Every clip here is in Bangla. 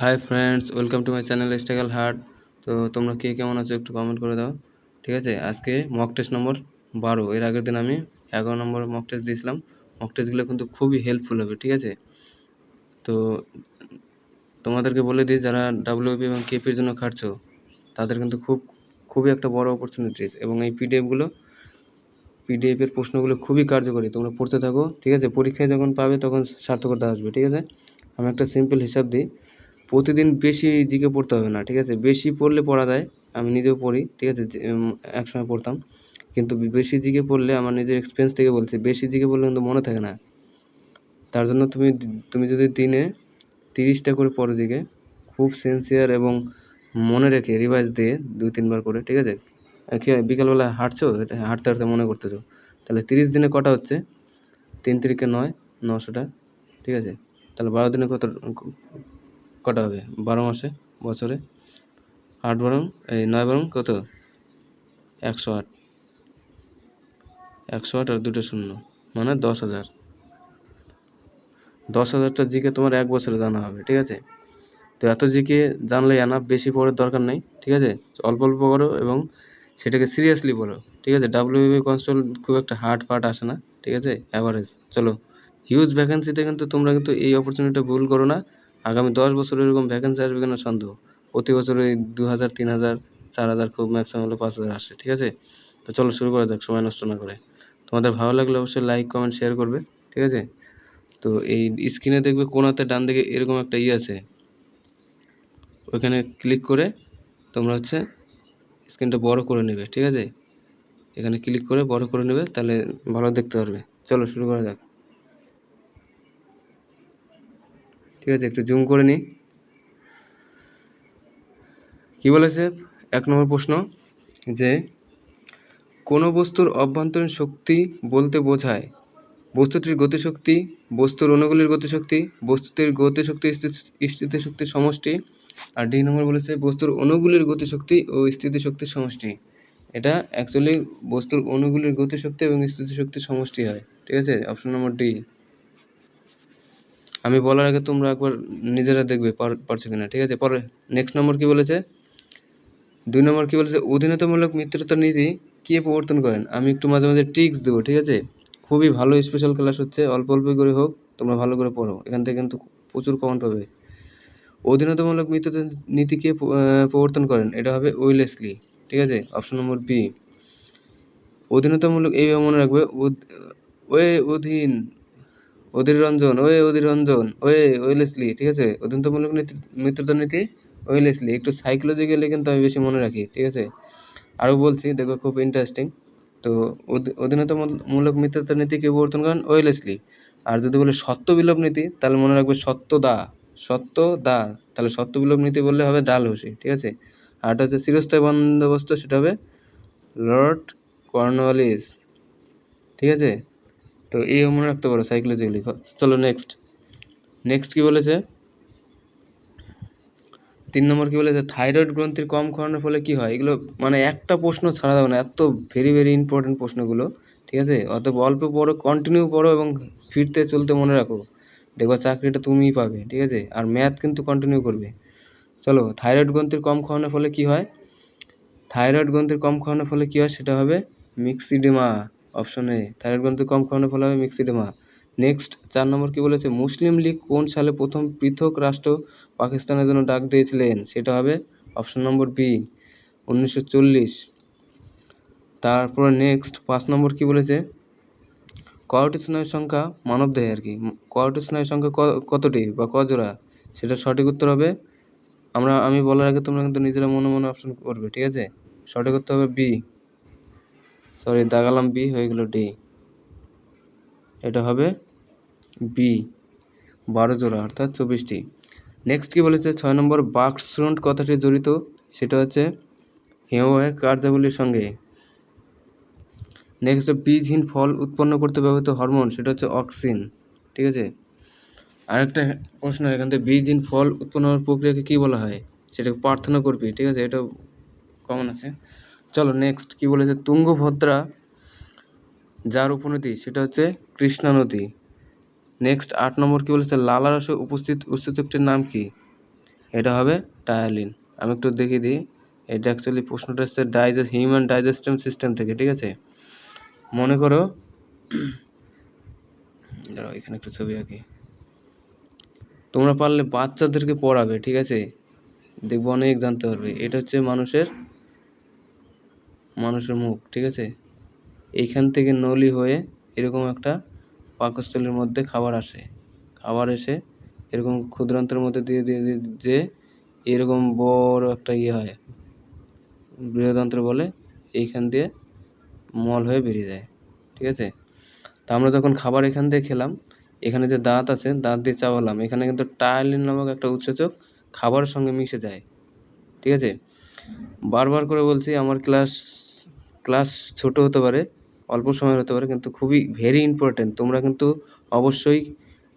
Hi friends welcome to my channel স্টেগাল heart তো তোমরা কে কেমন আছো একটু কমেন্ট করে দাও। ঠিক আছে? আজকে মক টেস্ট নম্বর বারো। এর আগের দিন আমি এগারো নম্বর মক টেস্ট দিয়েছিলাম। মক টেস্টগুলো কিন্তু খুবই হেল্পফুল হবে, ঠিক আছে? তো তোমাদেরকে বলে দিই, যারা ডাব্লিউপি এবং কেপির জন্য খাটছো, তাদের কিন্তু খুব, খুবই একটা বড় অপরচুনিটিস এবং এই পিডিএফগুলো পিডিএফের প্রশ্নগুলো খুবই কার্যকরী। তোমরা পড়তে থাকো, ঠিক আছে? পরীক্ষায় যখন পাবে, তখন সার্থকতা আসবে, ঠিক আছে? আমি একটা সিম্পল হিসাব দিই। প্রতিদিন বেশি জিকে পড়তে হবে না, ঠিক আছে? বেশি পড়লে পড়া যায়, আমি নিজেও পড়ি, ঠিক আছে? একসময় পড়তাম। কিন্তু বেশি জিকে পড়লে আমার নিজের এক্সপিরিয়েন্স থেকে বলছি, বেশি জিকে পড়লে কিন্তু মনে থাকে না। তার জন্য তুমি তুমি যদি দিনে তিরিশটা করে পড়ো জিকে, খুব সিনসিয়ার এবং মনে রেখে রিভাইজ দিয়ে দুই, তিনবার করে, ঠিক আছে? কি বিকালবেলা হাঁটছো হাঁটতে হাঁটতে মনে করতেছো। তাহলে তিরিশ দিনে কটা হচ্ছে? তিন তিরিকে নয়, নশোটা, ঠিক আছে? তাহলে বারো দিনে কত কটা হবে? বারো মাসে, বছরে। আট বারং, এই নয় বারং কত? একশো আট। একশো আট আর দুটো শূন্য মানে দশ হাজার। দশ হাজারটা জিকে তোমার এক বছরে জানা হবে, ঠিক আছে? তো এত জিকে জানলে এনাফ বেশি পড়ার দরকার নেই, ঠিক আছে? অল্প অল্প করো এবং সেটাকে সিরিয়াসলি বলো, ঠিক আছে? ডাব্লিউবি কনস্টল খুব একটা হার্ড পার্ট আসে না, ঠিক আছে? অ্যাভারেজ চলো। হিউজ ভ্যাকেন্সিতে কিন্তু তোমরা কিন্তু এই অপরচুনিটিটা ভুল করো না। আগামী দশ বছর এরকম ভ্যাকেন্সি আসবে কিনা সন্দেহ। প্রতি বছর ওই দু হাজার তিন হাজার চার হাজার খুব ম্যাক্সিমাম হলো পাঁচ হাজার আসে, ঠিক আছে? তো চলো শুরু করা যাক, সময় নষ্ট না করে। তোমাদের ভালো লাগলে অবশ্যই লাইক কমেন্ট শেয়ার করবে, ঠিক আছে? তো এই স্ক্রিনে দেখবে কোনাতে ডান দিকে এরকম একটা ই আছে। ওইখানে ক্লিক করে তোমরা হচ্ছে স্ক্রিনটা বড় করে নেবে, ঠিক আছে? এখানে ক্লিক করে বড় করে নেবে, তাহলে ভালো দেখতে পারবে। চলো শুরু করা যাক। ঠিক আছে, একটু জুম করে নিই। কী বলেছে এক নম্বর প্রশ্ন, যে কোনো বস্তুর অভ্যন্তরীণ শক্তি বলতে বোঝায়? বস্তুটির গতিশক্তি, বস্তুর অনুগুলির গতিশক্তি, বস্তুটির গতিশক্তি স্থিতিশক্তির সমষ্টি, আর ডি নম্বর বলেছে বস্তুর অনুগুলির গতিশক্তি ও স্থিতিশক্তির সমষ্টি। এটা অ্যাকচুয়ালি বস্তুর অনুগুলির গতিশক্তি এবং স্থিতিশক্তির সমষ্টি হয়, ঠিক আছে? অপশন নম্বর ডি আমি বলার আগে তোমরা একবার নিজেরা দেখবে পারছ কিনা, ঠিক আছে? পরে নেক্সট নম্বর কি বলেছে? দুই নম্বর কি বলেছে? অধীনতামূলক মিত্রতার নীতি কে প্রবর্তন করেন? আমি একটু মাঝে মাঝে ট্রিক্স দেবো, ঠিক আছে? খুবই ভালো স্পেশাল ক্লাস হচ্ছে, অল্প অল্প করে হোক, তোমরা ভালো করে পড়ো। এখান থেকে কিন্তু প্রচুর কমন পাবে। অধীনতামূলক মিত্রতা নীতি কে প্রবর্তন করেন? এটা হবে ওয়েলেসলি ঠিক আছে? অপশন নম্বর বি অধীনতামূলক এইভাবে মনে রাখবে ওয়ে অধীন অধীর রঞ্জন ওয়ে অধীর রঞ্জন ওয়ে ওয়েলেসলি, ঠিক আছে? অধীনতামূলক নীতি মিত্রতা নীতি, ওয়েলেসলি। একটু সাইকোলজি গেলে কিন্তু আমি বেশি মনে রাখি, ঠিক আছে? আরও বলছি, দেখো, খুব ইন্টারেস্টিং তো অধীনতামূলক মিত্রতা নীতি কে প্রবর্তন করেন? ওয়েলেসলি। আর যদি বলে সত্য বিলোপ নীতি, তাহলে মনে রাখবে সত্য দা সত্য দা। তাহলে সত্য বিলোপ নীতি বললে হবে ডাল হোসি ঠিক আছে? আর এটা হচ্ছে চিরস্থায়ী বন্দোবস্ত, সেটা হবে লর্ড কর্নওয়ালিস, ঠিক আছে? তো এই মনে রাখতে পারো সাইকোলজিক্যালি চলো নেক্সট নেক্সট কী বলেছে? তিন নম্বর কী বলেছে? থাইরয়েড গ্রন্থির কম ক্ষরণের ফলে কী হয়? এগুলো মানে একটা প্রশ্ন ছাড়া যাবে না, এত ভেরি ভেরি ইম্পর্টেন্ট প্রশ্নগুলো, ঠিক আছে? অত অল্প পড়ো কন্টিনিউ পড়ো এবং ফিরতে চলতে মনে রাখো। দেখবা চাকরিটা তুমিই পাবে, ঠিক আছে? আর ম্যাথ কিন্তু কন্টিনিউ করবে। চলো থাইরয়েড গ্রন্থির কম খাওয়ানোর ফলে কী হয়? থাইরয়েড গ্রন্থির কম খাওয়ানোর ফলে কী হয়? সেটা হবে মিক্সিডেমা অপশন এ। থাইরয়েড গ্রন্থির কম খাওয়ানোর ফলে হবে মিক্সিডেমা নেক্সট, চার নম্বর কী বলেছে? মুসলিম লীগ কোন সালে প্রথম পৃথক রাষ্ট্র পাকিস্তানের জন্য ডাক দিয়েছিলেন? সেটা হবে অপশন নম্বর বি, উনিশশো চল্লিশ। তারপরে নেক্সট, পাঁচ নম্বর কী বলেছে? কয়টি স্নায়ুর সংখ্যা মানব দেহে আর কি। কয়টি স্নায়ুর সংখ্যা কতটি বা কজোড়া? সেটা সঠিক উত্তর হবে, আমরা, আমি বলার আগে তোমরা কিন্তু নিজেরা মনে মনে অপশন করবে, ঠিক আছে? সঠিক উত্তর হবে বি। সরি, দাগালাম বি হয়ে গেল ডি এটা হবে বি বারো জোড়া, অর্থাৎ চব্বিশটি নেক্সট কি বলেছে? ছয় নম্বর বাক্সফ্রন্ট কথাটি জড়িত, সেটা হচ্ছে হিমবাহের কার্যাবলীর সঙ্গে। নেক্সট বীজহীন ফল উৎপন্ন করতে ব্যবহৃত হরমোন, সেটা হচ্ছে অক্সিন, ঠিক আছে? আরেকটা প্রশ্ন, এখান থেকে বীজহীন ফল উৎপন্ন হওয়ার প্রক্রিয়াকে কী বলা হয়? সেটাকে প্রার্থনা করবি, ঠিক আছে? এটা কমন আছে। চলো নেক্সট কি বলেছে? তুঙ্গভদ্রা, যার উপনদী, সেটা হচ্ছে কৃষ্ণা নদী। নেক্সট আট নম্বর কী বলেছে? লালা রসে উপস্থিত উৎসেচকটির নাম কি? এটা হবে টায়ালিন আমি একটু দেখিয়ে দিই। এটা অ্যাকচুয়ালি প্রশ্নটা হচ্ছে ডাইজেস্ট হিউম্যান ডাইজেস্টিভ সিস্টেম থেকে, ঠিক আছে? মনে করো এখানে একটু ছবি আঁকি। তোমরা পারলে বাচ্চাদেরকে পড়াবে, ঠিক আছে? দেখব অনেক জানতে পারবে। এটা হচ্ছে মানুষের মানুষের মুখ, ঠিক আছে? এইখান থেকে নলি হয়ে এরকম একটা পাকস্থলীর মধ্যে খাবার আসে। খাবার এসে এরকম ক্ষুদ্রান্তের মধ্যে দিয়ে দিয়ে দিয়ে, যে এরকম বড় একটা ইয়ে হয়, বৃহদন্ত্র বলে, এইখান দিয়ে মল হয়ে বেরিয়ে যায়, ঠিক আছে? তা আমরা যখন খাবার এখান দিয়ে খেলাম, এখানে যে দাঁত আছে, দাঁত দিয়ে চাবালাম, এখানে কিন্তু টায়ালিন নামক একটা উৎসেচক খাবারের সঙ্গে মিশে যায়, ঠিক আছে? বারবার করে বলছি, আমার ক্লাস ক্লাস ছোট হতে পারে, অল্প সময়ের হতে পারে, কিন্তু খুবই ভেরি ইম্পর্ট্যান্ট তোমরা কিন্তু অবশ্যই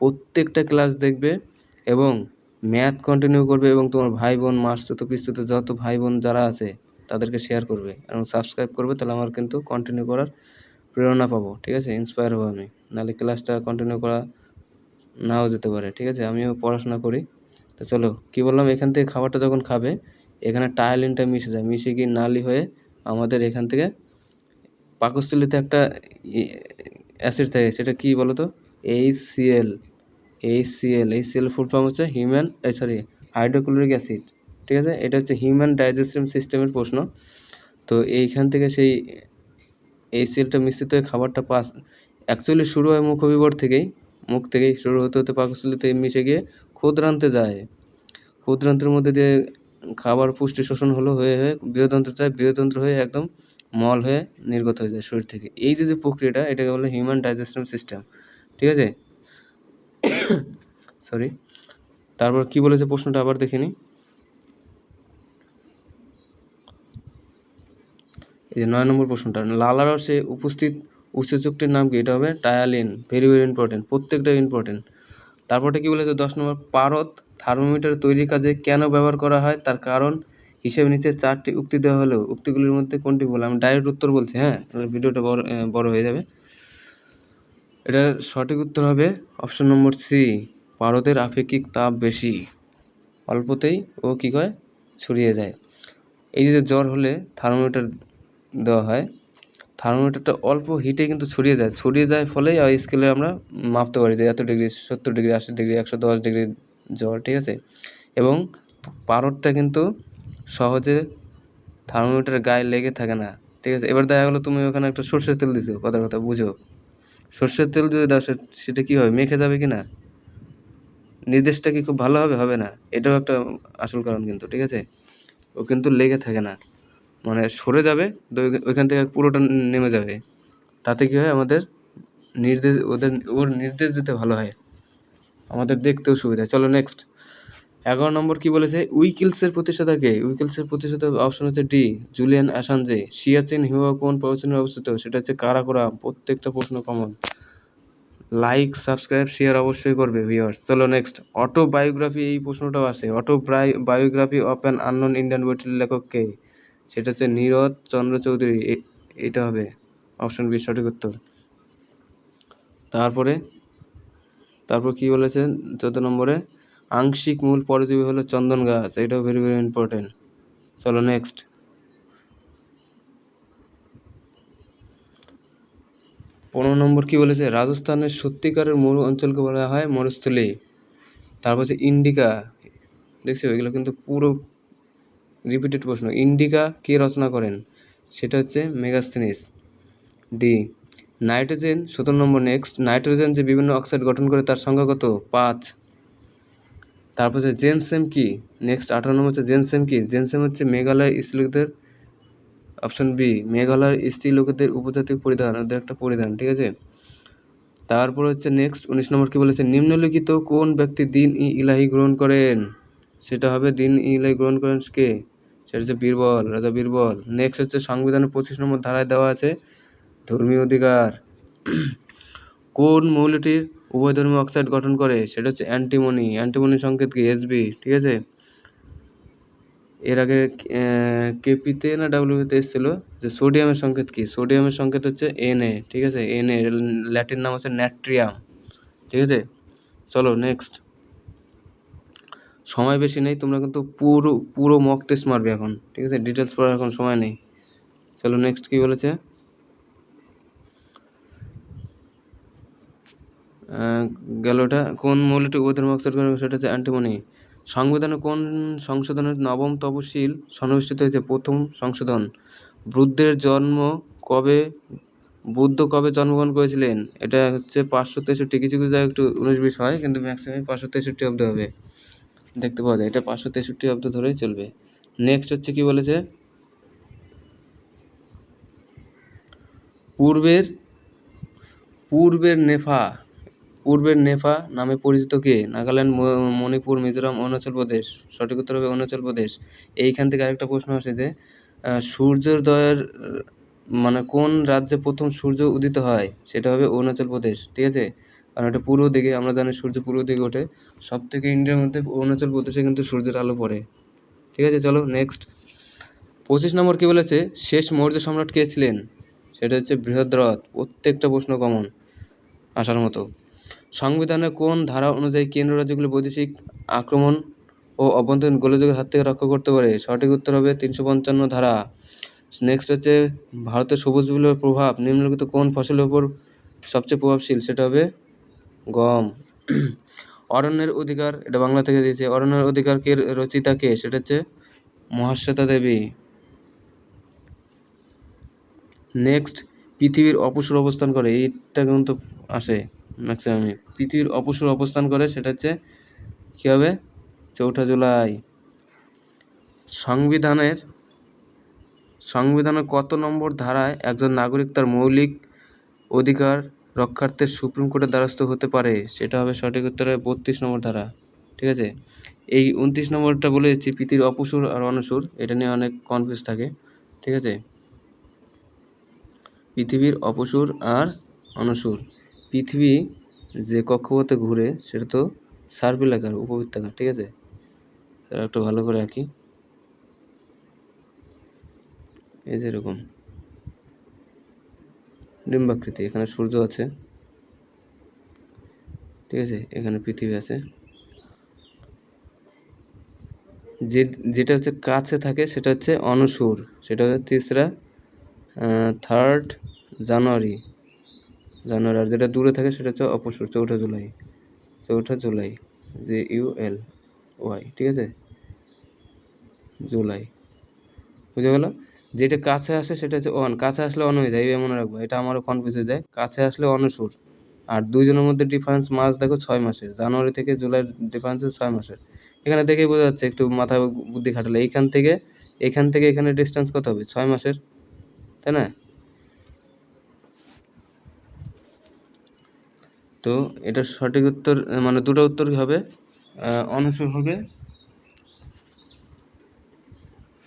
প্রত্যেকটা ক্লাস দেখবে এবং ম্যাথ কন্টিনিউ করবে এবং তোমার ভাই বোন মাসতুত, পিস্তুত, যত ভাই বোন যারা আছে, তাদেরকে শেয়ার করবে এবং সাবস্ক্রাইব করবে, তাহলে আমার কিন্তু কন্টিনিউ করার প্রেরণা পাবো, ঠিক আছে? ইন্সপায়ার হব আমি। নাহলে ক্লাসটা কন্টিনিউ করা নাও যেতে পারে, ঠিক আছে? আমিও পড়াশোনা করি। তো চলো, কী বললাম? এখান থেকে খাবারটা যখন খাবে, এখানে টায়ালিনটা মিশে যায়। মিশে গিয়ে নালি হয়ে আমাদের এখান থেকে পাকস্থলীতে একটা অ্যাসিড থাকে, সেটা কী বলো তো H CL H CL H form হচ্ছে হিউম্যান সরি হাইড্রোক্লোরিক অ্যাসিড ঠিক আছে? এটা হচ্ছে হিউম্যান ডাইজেস্টিভ সিস্টেমের প্রশ্ন। তো এইখান থেকে সেই এই সেলটা মিশ্রিত হয়ে খাবারটা পাস অ্যাকচুয়ালি শুরু হয় মুখ অভিবর থেকেই, মুখ থেকেই শুরু হতে হতে পাকস্থলীতে মিশে গিয়ে ক্ষুদ্রান্তে যায়। ক্ষুদ্রান্তের মধ্যে দিয়ে খাবার পুষ্টি শোষণ হলো হয়ে হয়ে বৃহদন্ত্র যায় বৃহদন্ত্র হয়ে একদম মল হয়ে নির্গত হয়ে যায় শরীর থেকে। এই যে যে প্রক্রিয়াটা, এটাকে বলে হিউম্যান ডাইজেশন সিস্টেম ঠিক আছে? সরি তারপর কি বলেছে প্রশ্নটা আবার দেখে এই যে নয় নম্বর প্রশ্নটা, লালা রসে উপস্থিত উৎসেচকটির নাম কি? এটা হবে টায়ালিন ভেরি ভেরি ইম্পর্টেন্ট প্রত্যেকটা ইম্পর্টেন্ট তারপরটা কি বলেছে? দশ নম্বর, পারদ থার্মোমিটার তৈরির কাজে কেন ব্যবহার করা হয়? তার কারণ হিসেবে নিচে চারটি উক্তি দেওয়া হলেও উক্তিগুলির মধ্যে কোনটি বলে আমি ডাইরেক্ট উত্তর বলছি হ্যাঁ? ভিডিওটা বড় বড় হয়ে যাবে। এটার সঠিক উত্তর হবে অপশন নম্বর সি, পারদের আপেক্ষিক তাপ বেশি। অল্পতেই ও কী করে? ছড়িয়ে যায়। এই যে জ্বর হলে থার্মোমিটার দেওয়া হয়, থার্মোমিটারটা অল্প হিটে কিন্তু ছড়িয়ে যায়। ছড়িয়ে যায় ফলেই ওই স্কেলে আমরা মাপতে পারি যে এত ডিগ্রি, সত্তর ডিগ্রি, আশি ডিগ্রি, একশো দশ ডিগ্রি জ্বর ঠিক আছে? এবং পারদটা কিন্তু সহজে থার্মোমিটারের গায়ে লেগে থাকে না, ঠিক আছে? এবার দেখা গেলো তুমি ওখানে একটা সর্ষের তেল দিছো, কথার কথা, বুঝো? সর্ষের তেল যদি দাও সেটা কী হবে, মেখে যাবে কি না? নির্দেশটা কি খুব ভালো হবে হবে না? এটাও একটা আসল কারণ কিন্তু, ঠিক আছে? ও কিন্তু লেগে থাকে না। মানে সরে যাবে ওইখান থেকে পুরোটা নেমে যাবে। তাতে কী হয়, আমাদের নির্দেশ ওদের ওর নির্দেশ দিতে ভালো হয়। আমাদের দেখতেও সুবিধা। চলো নেক্সট এগারো নম্বর কি বলেছে? উইকিলসের প্রতিষ্ঠাতা কে উইকিলসের প্রতিষ্ঠাতা অপশন হচ্ছে ডি, জুলিয়ান অ্যাসানজে সিয়াচেন হিমা কোন প্রবচনে অবস্থিত? সেটা হচ্ছে কারাকোরাম প্রত্যেকটা প্রশ্ন কমন লাইক সাবস্ক্রাইব শেয়ার অবশ্যই করবে ভিউয়ার্স চলো নেক্সট অটো বায়োগ্রাফি এই প্রশ্নটাও আসে। Autobiography of an unknown Indian বইটির লেখক কে? সেটা হচ্ছে নীরদ চন্দ্র চৌধুরী। এটা হবে। অপশন বি সঠিক উত্তর। তারপরে তারপর কি বলেছেন? চোদ্দ নম্বরে, আংশিক মূল পরজীবী হলো চন্দন গাছ, এটাও ভেরি ভেরি ইম্পর্টেন্ট চলো নেক্সট পনেরো নম্বর কি বলেছে? রাজস্থানের সত্যিকারের মরু অঞ্চলকে বলা হয় মরুস্থলী। তারপর হচ্ছে ইন্ডিকা। দেখছি, এগুলো কিন্তু পুরো রিপিটেড প্রশ্ন। ইন্ডিকা কে রচনা করেন? সেটা হচ্ছে মেগাস্থেনিস, ডি। নাইট্রোজেন, সতেরো নম্বর নেক্সট নাইট্রোজেন যে বিভিন্ন অক্সাইড গঠন করে তার সংখ্যা কত? পাঁচ। তারপর হচ্ছে জেনসেম কি? নেক্সট আঠারো নম্বর হচ্ছে জেনসেম কি? জেনসেম হচ্ছে মেঘালয় স্ত্রীলোকদের অপশন বি মেঘালয়ের স্ত্রী লোকেদের উপজাতি পরিধান, ওদের একটা পরিধান, ঠিক আছে? তারপর হচ্ছে নেক্সট উনিশ নম্বর কি বলেছে? নিম্নলিখিত কোন ব্যক্তি দিন ই ইলাহি গ্রহণ করেন? সেটা হবে দিন ই ইলাহি গ্রহণ করেন কে? সেটা হচ্ছে বীরবল, রাজা বীরবল। নেক্সট হচ্ছে সংবিধানের পঁচিশ নম্বর ধারায় দেওয়া আছে ধর্মীয় অধিকার। কোন মৌলটির উভয় ধর্মীয় অক্সাইড গঠন করে? সেটা হচ্ছে অ্যান্টিমনি। অ্যান্টিমনি সংকেত কি? এসবি ঠিক আছে? এর আগে কেপিতে না ডাব্লিউতে এসেছিল যে সোডিয়ামের সংকেত কি? সোডিয়ামের সংকেত হচ্ছে এনএ ঠিক আছে? এনএ ল্যাটিন নাম হচ্ছে ন্যাট্রিয়াম, ঠিক আছে? চলো নেক্সট সময় বেশি নেই, তোমরা কিন্তু পুরো পুরো মক টেস্ট মারবে এখন, ঠিক আছে? ডিটেলস পড়ার এখন সময় নেই। চলো নেক্সট কী বলেছে? গেল ওটা, কোন মৌলটি উভয়ের মকসদ করে সেটা হচ্ছে অ্যান্টিমনি। সংবিধানে কোন সংশোধনের নবম তপশিল সন্নিবেশিত হয়েছে? প্রথম সংশোধন। বুদ্ধের জন্ম কবে, বুদ্ধ কবে জন্মগ্রহণ করেছিলেন? এটা হচ্ছে পাঁচশো তেষট্টি। কিছু কিছু জায়গায় একটু উনিশ বিশ হয়, কিন্তু ম্যাক্সিমাম পাঁচশো তেষট্টি অব্দ হবে। দেখতে পাওয়া যায়। এটা পাঁচশো তেষট্টি অব্দ ধরেই চলবে। নেক্সট হচ্ছে কি বলেছে? পূর্বের পূর্বের নেফা। পূর্বের নেফা নামে পরিচিত কে? নাগাল্যান্ড মণিপুর, মিজোরাম, অরুণাচল প্রদেশ। সঠিক উত্তর হবে অরুণাচল প্রদেশ। এইখান থেকে আরেকটা প্রশ্ন আসে যে সূর্যোদয়ের মানে কোন রাজ্যে প্রথম সূর্য উদিত হয়? সেটা হবে অরুণাচল প্রদেশ। ঠিক আছে? কারণ এটা পূর্ব দিকে, আমরা জানি সূর্য পূর্ব দিকে ওঠে। সব থেকে ইন্ডিয়ার মধ্যে অরুণাচল প্রদেশে কিন্তু সূর্যের আলো পড়ে। ঠিক আছে? চলো নেক্সট পঁচিশ নম্বর কি বলেছে? শেষ মৌর্য সম্রাট কে ছিলেন? সেটা হচ্ছে বৃহদ্রথ। প্রত্যেকটা প্রশ্ন কমন আসার মতো। সংবিধানে কোন ধারা অনুযায়ী কেন্দ্র রাজ্যগুলি বৈদেশিক আক্রমণ ও অভ্যন্তরীণ গোলযোগের হাত থেকে রক্ষা করতে পারে? সঠিক উত্তর হবে তিনশো পঞ্চান্ন ধারা। নেক্সট হচ্ছে ভারতের সবুজ বিপ্লবের প্রভাব। নিম্নলিখিত কোন ফসলের উপর সবচেয়ে প্রভাবশীল? সেটা হবে গম। অরণ্যের অধিকার, এটা বাংলা থেকে দিয়েছে। অরণ্যের অধিকার কে রচিতা কে? সেটা হচ্ছে মহাশ্বেতা দেবী। নেক্সট পৃথিবীর অপসুর অবস্থান করে। এইটা কিন্তু আসে। ম্যাক্সিমামে পৃথিবীর অপসুর অবস্থান করে, সেটা হচ্ছে কী হবে? চৌঠা জুলাই। সংবিধানের সংবিধানের কত নম্বর ধারায় একজন নাগরিক তার মৌলিক অধিকার রক্ষার্থে সুপ্রিম কোর্টের দ্বারস্থ হতে পারে? সেটা হবে সঠিক উত্তরে বত্রিশ নম্বর ধারা। ঠিক আছে? এই উনত্রিশ নম্বরটা বলে দিচ্ছি পৃথিবীর অপসুর আর অনসুর, এটা নিয়ে অনেক কনফিউজ থাকে। ঠিক আছে? পৃথিবীর অপসুর আর অনসুর। পৃথিবী যে কক্ষপথে ঘুরে সেটা তো সার্ভিলাকার উপবৃত্তাকার, ঠিক আছে? একটু ভালো করে আঁকি। এই যে এরকম। ডিম্বাকৃতি এখানে সূর্য আছে। ঠিক আছে? এখানে পৃথিবী আছে। যে, যেটা হচ্ছে কাছে থাকে সেটা হচ্ছে অনসুর, সেটা হচ্ছে তিসরা থার্ড জানুয়ারি। জানুয়ারি, আর যেটা দূরে থাকে সেটা হচ্ছে অপসুর, চৌঠা জুলাই চৌঠা July J U L Y, ঠিক আছে? জুলাই, বুঝে গেল যেটা কাছে আসে সেটা হচ্ছে অন কাছে আসলে অন হয়ে যায়, এই মনে রাখব, এটা আমারও কনফিউজ হয়ে যায়, কাছে আসলে অনসুর আর দুইজনের মধ্যে ডিফারেন্স মাস দেখো ছয় মাসের, জানুয়ারি থেকে জুলাইয়ের ডিফারেন্স ছয় মাসের, এখানে দেখেই বোঝা যাচ্ছে, একটু মাথা বুদ্ধি খাটালে, এইখান থেকে, এখান থেকে এখানে ডিস্টেন্স কত হবে, ছয় মাসের, তাই না? তো এটার সঠিক উত্তর মানে দুটো উত্তর হবে? অনসর হবে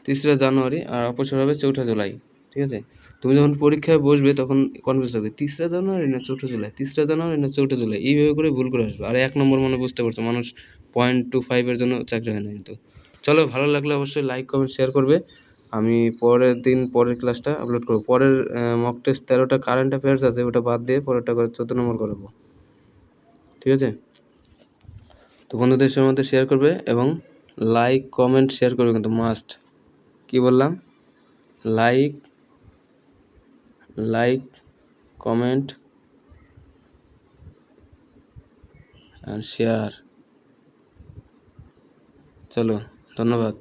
তেসরা জানুয়ারি আর অপসর হবে চৌঠা জুলাই, ঠিক আছে? তুমি যখন পরীক্ষায় বসবে তখন কনফিউজ হবে তিসরা জানুয়ারি না চৌঠা জুলাই? তিসরা জানুয়ারি না চৌঠা জুলাই? এইভাবে করে ভুল করে আসবে। আর এক নম্বর মনে বুঝতে পারছ, মানুষ পয়েন্ট টু ফাইভের জন্য চাকরি হয় না কিন্তু। চলো, ভালো লাগলে অবশ্যই লাইক কমেন্ট শেয়ার করবে। আমি পরের দিন পরের ক্লাসটা আপলোড করব। পরের মক টেস্ট তেরোটা কারেন্ট অ্যাফেয়ার্স আছে, ওটা বাদ দিয়ে পরেরটা চোদ্দ নম্বর করাবো ঠিক আছে? তো বন্ধুদের মধ্যে শেয়ার করবে এবং লাইক কমেন্ট শেয়ার করবে কিন্তু মাস্ট কি বললাম? লাইক লাইক কমেন্ট আর শেয়ার চলো, ধন্যবাদ।